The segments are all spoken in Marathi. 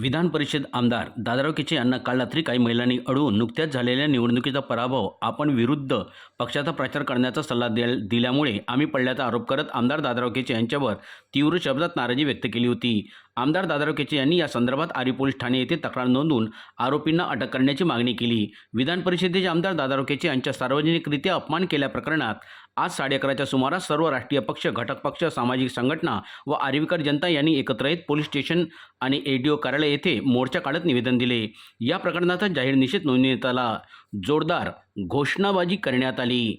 विधान परिषद आमदार दादाराव किचे यांना काल रात्री काही महिलांनी अडवून नुकत्याच झालेल्या निवडणुकीचा पराभव आपण विरुद्ध पक्षाचा प्रचार करण्याचा सल्ला दे दिल्यामुळे आम्ही पडल्याचा आरोप करत आमदार दादाराव केचे यांच्यावर तीव्र शब्दात नाराजी व्यक्त केली होती. आमदार दादाराव केचे यांनी या संदर्भात आरी पोलीस ठाणे येथे तक्रार नोंदवून आरोपींना अटक करण्याची मागणी केली. विधान परिषदेचे आमदार दादाराव केचे यांच्या सार्वजनिकरित्या अपमान केल्या प्रकरणात आज साडे अकराच्या सुमारास सर्व राष्ट्रीय पक्ष घटक पक्ष सामाजिक संघटना व आर्वीकर जनता यांनी एकत्र येत पोलीस स्टेशन आणि ए डी ओ कार्यालय येथे मोर्चा काढत निवेदन दिले. या प्रकरणाचा जाहीर निषेध नोंदवण्यात आला जोरदार घोषणाबाजी करण्यात आली.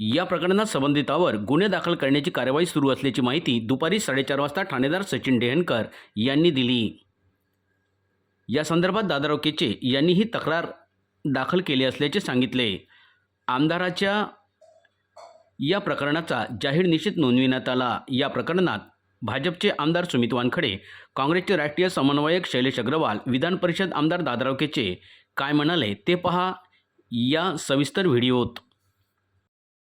या प्रकरणात संबंधितावर गुन्हे दाखल करण्याची कार्यवाही सुरू असल्याची माहिती दुपारी साडेचार वाजता ठाणेदार सचिन डेहनकर यांनी दिली. या संदर्भात दादाराव केचे यांनी ही तक्रार दाखल केली असल्याचे सांगितले. आमदाराच्या या प्रकरणाचा जाहीर निषेध नोंदविण्यात आला. या प्रकरणात भाजपचे आमदार सुमित वानखडे काँग्रेसचे राष्ट्रीय समन्वयक शैलेश अग्रवाल विधान परिषद आमदार दादाराव केचे काय म्हणाले ते पहा या सविस्तर व्हिडिओत.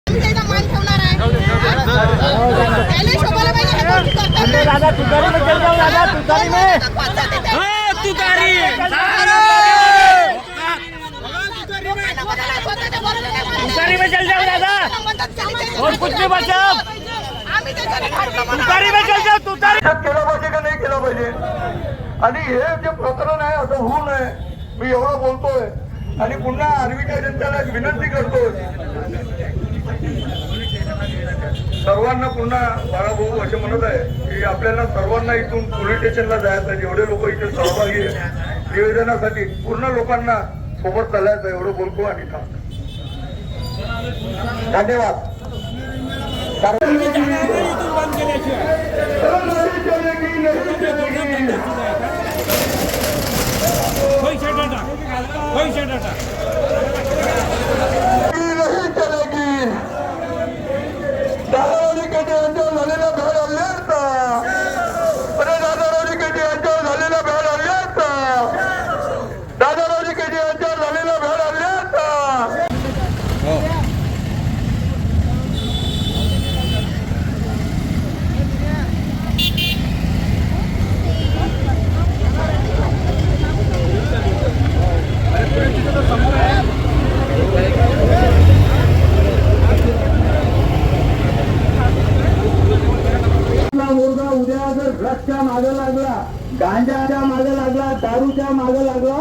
त्याचा मान ठेवणार आहे त्याला शोभाला पाहिजे हे गोष्टी करतात ना. दादा तुतारी में चल जाओ दादा तुतारी में दाखवा जाते ते. लोकांना बोलायला स्वतःच्या बोलायला काय म्हणतात? तुतारी में चल जाओ दादा म्हणतात त्यांनी त्याच्या और कुछ नहीं बचा। आम्ही त्याच्याने घातलं म्हणा. तुतारी में चल जाओ तुतारी केलं पाहिजे का नाही केलं पाहिजे? आणि हे जे प्रकरण आहे असं होऊ नये. मी एवढं बोलतोय. आणि पुन्हा आर्वीच्या जनतेला विनंती करतोय. सर्वांना पुन्हा बाळाभाऊ असे म्हणत आहे की आपल्याला सर्वांना इथून पोलीस स्टेशनला जायचं आहे. जेवढे लोक इथे सहभागी आहे निवेदनासाठी पूर्ण लोकांना सोबत चालायचं आहे एवढं बोलतो आणि थांबतो. धन्यवाद नहीं चलेगी दादारावजी केटे यांच्यावर झालेला भ्याड हल्ल्याचा अरे दादारावजी केटे यांच्यावर झालेला भ्याड हल्ल्याचा दादारावजी केटे यांच्यावर झालेला भ्याड हल्ल्याचा आपला मुलगा उद्या जर ड्रग्सच्या मागे लागला गांजाच्या मागे लागला दारूच्या मागे लागला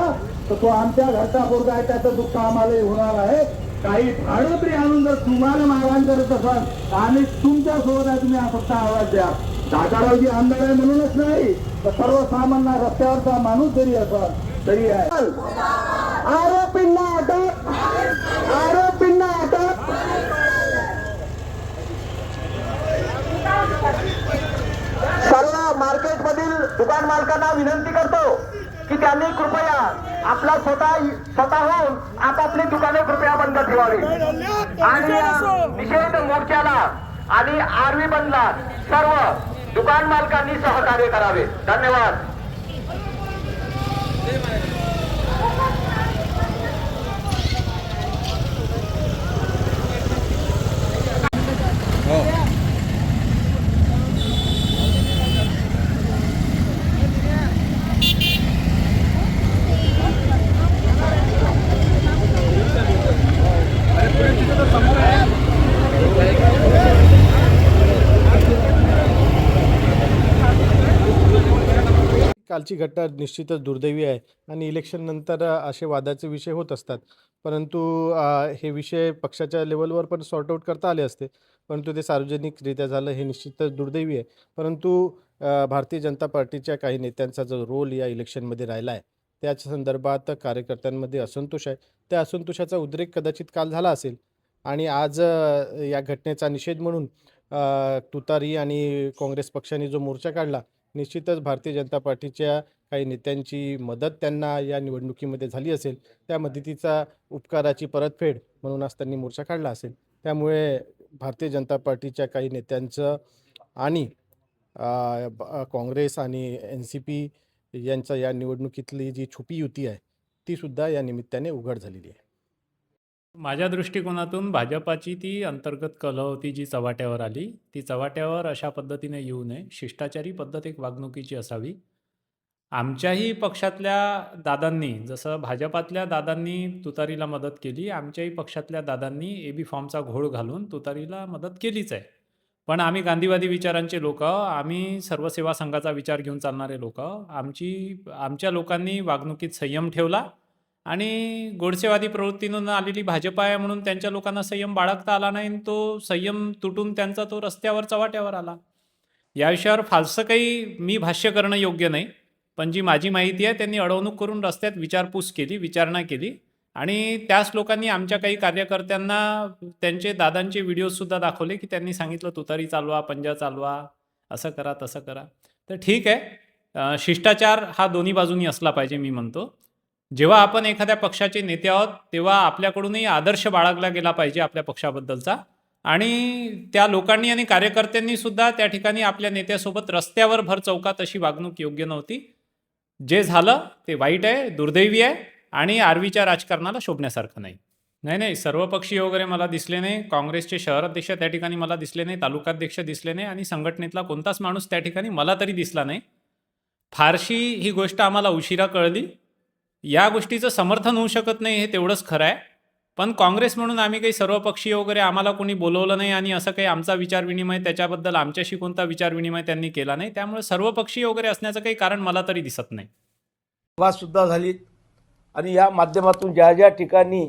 तर तो आमच्या घरचा पोरगा आहे त्याचं दुःख आम्हाला होणार आहे. काही भाडं तरी आणून जर तुम्हाला मारहाण करत असाल तर आम्ही तुमच्यासोबत आहे तुम्ही फक्त आवाज द्या. दादारावजी आमदार आहे म्हणूनच नाही तर सर्वसामान्य रस्त्यावरचा माणूस जरी असाल तरी आहे. आरोपींना अटक आरोपींना अटक. सर्व मार्केटमधील दुकान मालकांना विनंती करतो की त्यांनी कृपया आपला स्वतः स्वतःहून आपापली दुकाने कृपया बंद ठेवावी. आणि निषेध मोर्चाला आणि आरवी बंदला सर्व दुकान मालकांनी सहकार्य करावे. धन्यवाद. कालची घटना निश्चितच दुर्दैवी आहे आणि इलेक्शननंतर असे वादाचे विषय होत असतात. परंतु हे विषय पक्षाच्या लेवलवर पण सॉर्ट आऊट करता आले असते. परंतु ते सार्वजनिकरित्या झालं हे निश्चितच दुर्दैवी आहे. परंतु भारतीय जनता पार्टीच्या काही नेत्यांचा जो रोल या इलेक्शनमध्ये राहिला आहे त्याच संदर्भात कार्यकर्त्यांमध्ये असंतोष आहे. त्या असंतोषाचा उद्रेक कदाचित काल झाला असेल. आणि आज या घटनेचा निषेध म्हणून तुतारी आणि काँग्रेस पक्षाने जो मोर्चा काढला निश्चितच भारतीय जनता पार्टीच्या काही नेत्यांची मदत त्यांना या निवडणुकीमध्ये झाली असेल त्या मदतीचा उपकाराची परतफेड म्हणून आज त्यांनी मोर्चा काढला असेल. त्यामुळे भारतीय जनता पार्टीच्या काही नेत्यांचं आणि काँग्रेस आणि एन सी पी यांचा या निवडणुकीतली जी छुपी युती आहे तीसुद्धा या निमित्ताने उघड झालेली आहे. माझ्या दृष्टिकोनातून भाजपाची ती अंतर्गत कलह होती जी चव्हाट्यावर आली ती चव्हाट्यावर अशा पद्धतीने येऊ नये. शिष्टाचारी पद्धत एक वागणुकीची असावी. आमच्याही पक्षातल्या दादांनी जसं भाजपातल्या दादांनी तुतारीला मदत केली आमच्याही पक्षातल्या दादांनी ए बी फॉर्मचा घोळ घालून तुतारीला मदत केलीच आहे. पण आम्ही गांधीवादी विचारांचे लोक आम्ही सर्व सेवा संघाचा विचार घेऊन चालणारे लोक आमची आमच्या लोकांनी वागणुकीत संयम ठेवला आणि गोडसेवादी प्रवृत्तीनं आलेली भाजप आहे म्हणून त्यांच्या लोकांना संयम बाळगता आला नाही आणि तो संयम तुटून त्यांचा तो रस्त्यावर चव्हाट्यावर आला. या विषयावर फारसं काही मी भाष्य करणं योग्य नाही पण जी माझी माहिती आहे त्यांनी अडवणूक करून रस्त्यात विचारपूस केली विचारणा केली आणि त्याच लोकांनी आमच्या काही कार्यकर्त्यांना त्यांचे दादांचे व्हिडिओजसुद्धा दाखवले की त्यांनी सांगितलं तुतारी चालवा पंजा चालवा असं करा तसं करा. तर ठीक आहे शिष्टाचार हा दोन्ही बाजूनी असला पाहिजे मी म्हणतो. जेव्हा आपण एखाद्या पक्षाचे नेते आहोत तेव्हा आपल्याकडूनही आदर्श बाळगला गेला पाहिजे आपल्या पक्षाबद्दलचा. आणि त्या लोकांनी आणि कार्यकर्त्यांनी सुद्धा त्या ठिकाणी आपल्या नेत्यासोबत रस्त्यावर भर चौकात अशी वागणूक योग्य नव्हती. जे झालं ते वाईट आहे दुर्दैवी आहे आणि आरवीच्या राजकारणाला शोभण्यासारखं नाही. नाही नाही सर्वपक्षीय वगैरे मला दिसले नाही काँग्रेसचे शहराध्यक्ष त्या ठिकाणी मला दिसले नाही तालुकाध्यक्ष दिसले नाही आणि संघटनेतला कोणताच माणूस त्या ठिकाणी मला तरी दिसला नाही. फारशी ही गोष्ट आम्हाला उशिरा कळली. या गोष्टीचं समर्थन होऊ शकत नाही हे तेवढंच खरं आहे. पण काँग्रेस म्हणून आम्ही काही सर्वपक्षीय वगैरे आम्हाला कोणी बोलवलं नाही आणि असं काही आमचा विचारविनिमय त्याच्याबद्दल आमच्याशी कोणता विचारविनिमय त्यांनी केला नाही त्यामुळे सर्वपक्षीय वगैरे असण्याचं काही कारण मला तरी दिसत नाही. सुद्धा झाली आणि या माध्यमातून ज्या ज्या ठिकाणी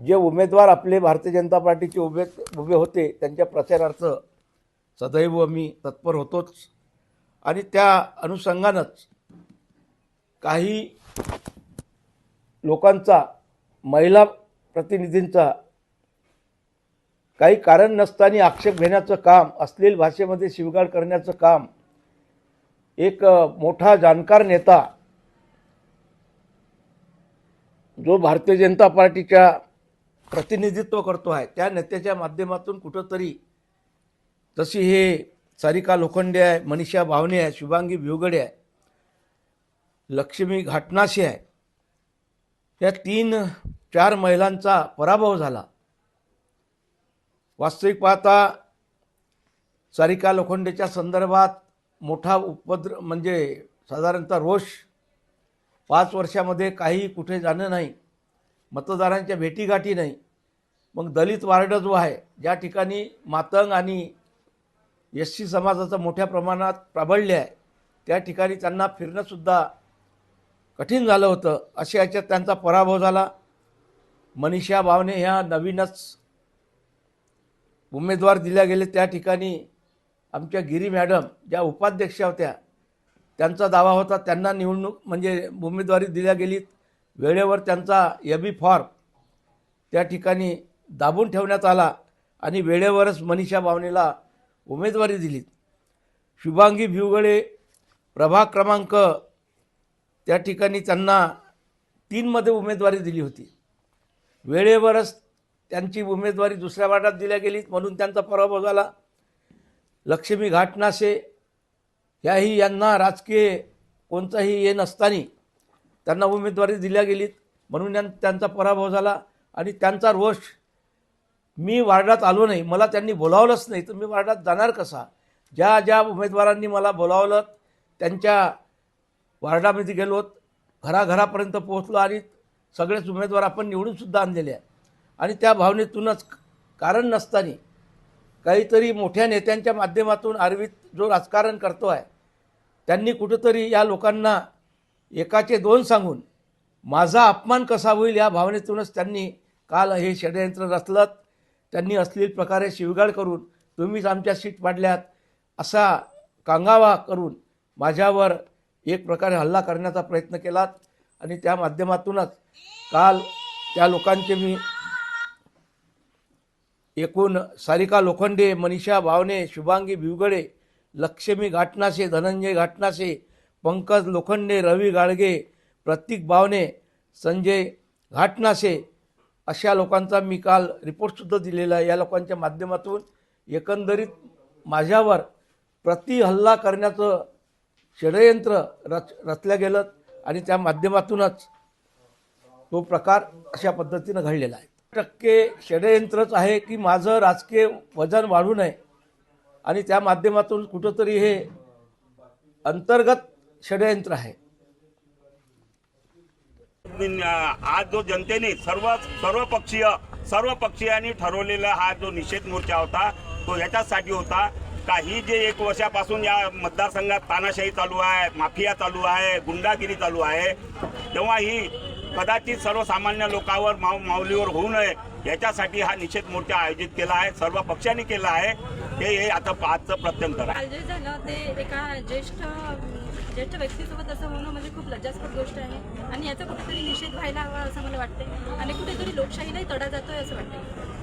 जे उमेदवार आपले भारतीय जनता पार्टीचे उभे उभे होते त्यांच्या प्रचारार्थ सदैव मी तत्पर होतोच. आणि त्या अनुषंगानंच काही लोकांचा महिला प्रतिनिधींचा काही कारण नसताना आक्षेप घेण्याचं काम अश्लील भाषेमध्ये शिवगाळ करण्याचं काम एक मोठा जाणकार नेता जो भारतीय जनता पार्टीच्या प्रतिनिधित्व करतो आहे त्या नेत्याच्या माध्यमातून कुठंतरी तशी हे सारिका लोखंडे आहे मनीषा भावने आहे शुभांगी भिवगडे आहे लक्ष्मी घाटनाशी आहे. या तीन चार महिलांचा पराभव झाला. वास्तविक पाहता सारिका लोखंडेच्या संदर्भात मोठा उपद्र म्हणजे साधारणतः रोष. पाच वर्षामध्ये काही कुठे जाणं नाही. मतदारांच्या भेटीगाठी नाही. मग दलित वार्ड जो आहे ज्या ठिकाणी मातंग आणि एस सी समाजाचं मोठ्या प्रमाणात प्राबल्य आहे त्या ठिकाणी त्यांना फिरणंसुद्धा कठीण झालं होतं. अशा याच्यात त्यांचा पराभव झाला. मनीषा भावने ह्या नवीनच उमेदवार दिल्या गेले. त्या ठिकाणी आमच्या गिरी मॅडम ज्या उपाध्यक्ष होत्या त्यांचा दावा होता त्यांना निवडणूक म्हणजे उमेदवारी दिल्या गेलीत. वेळेवर त्यांचा एबी फॉर्म त्या ठिकाणी दाबून ठेवण्यात आला आणि वेळेवरच मनीषा भावनेला उमेदवारी दिलीत. शुभांगी भिवगळे प्रभाग क्रमांक त्या ठिकाणी त्यांना तीनमध्ये उमेदवारी दिली होती. वेळेवरच त्यांची उमेदवारी दुसऱ्या वार्डात दिल्या गेली म्हणून त्यांचा पराभव झाला. लक्ष्मी घाटनासे ह्याही यांना राजकीय कोणताही हे नसताना त्यांना उमेदवारी दिल्या गेलीत म्हणून त्यांचा पराभव झाला. आणि त्यांचा रोष मी वार्डात आलो नाही मला त्यांनी बोलावलंच नाही तर मी वार्डात जाणार कसा? ज्या ज्या उमेदवारांनी मला बोलावलं त्यांच्या वार्डामध्ये गेलो घराघरापर्यंत पोहोचलो आणि सगळेच उमेदवार आपण निवडूनसुद्धा आणलेले आहे आणि त्या भावनेतूनच कारण नसताना काहीतरी मोठ्या नेत्यांच्या माध्यमातून आरवीत जो राजकारण करतो आहे त्यांनी कुठंतरी या लोकांना एकाचे दोन सांगून माझा अपमान कसा होईल या भावनेतूनच त्यांनी काल हे षडयंत्र रचलं त्यांनी असलेल्या प्रकारे शिवगाळ करून तुम्हीच आमच्या सीट पाडल्यात असा कांगावा करून माझ्यावर एक प्रकारे हल्ला करण्याचा प्रयत्न केलात आणि त्या माध्यमातूनच काल त्या लोकांचे मी एकूण सारिका लोखंडे मनीषा भावने शुभांगी भिवगडे लक्ष्मी घाटनासे धनंजय घाटनासे पंकज लोखंडे रवी गाडगे प्रतीक भावने संजय घाटनासे अशा लोकांचा मी काल रिपोर्टसुद्धा दिलेला आहे. या लोकांच्या माध्यमातून एकंदरीत माझ्यावर प्रति हल्ला करण्याचं षडयंत्र रच रचलं गेलं आणि त्या माध्यमातूनच तो प्रकार अशा पद्धतीनं घडलेला आहे. टक्के षडयंत्रच आहे की माझं राजकीय वजन वाढू नये आणि त्या माध्यमातून कुठंतरी हे अंतर्गत षडयंत्र आहे. आज जो जनतेने सर्व सर्वपक्षीय सर्वपक्षीयांनी ठरवलेला हा जो निषेध मोर्चा होता तो याच्यासाठी होता. काही जे एक वर्षापासून या मतदारसंघात तानाशाही चालू आहे माफिया चालू आहे गुंडागिरी चालू आहे तेव्हा ही कदाचित सर्वसामान्य लोकांवर माव माऊलीवर होऊ नये याच्यासाठी हा निषेध मोर्चा आयोजित केला आहे सर्व पक्षांनी केला आहे हे हे आता आजचं प्रत्यंतर आहे. जे झालं ते एका ज्येष्ठ ज्येष्ठ व्यक्तीसोबत असं होणं म्हणजे खूप लज्जास्पद गोष्ट आहे आणि याचा कुठेतरी निषेध व्हायला हवा असं मला वाटते आणि कुठेतरी लोकशाहीलाही तडा जातोय असं वाटतं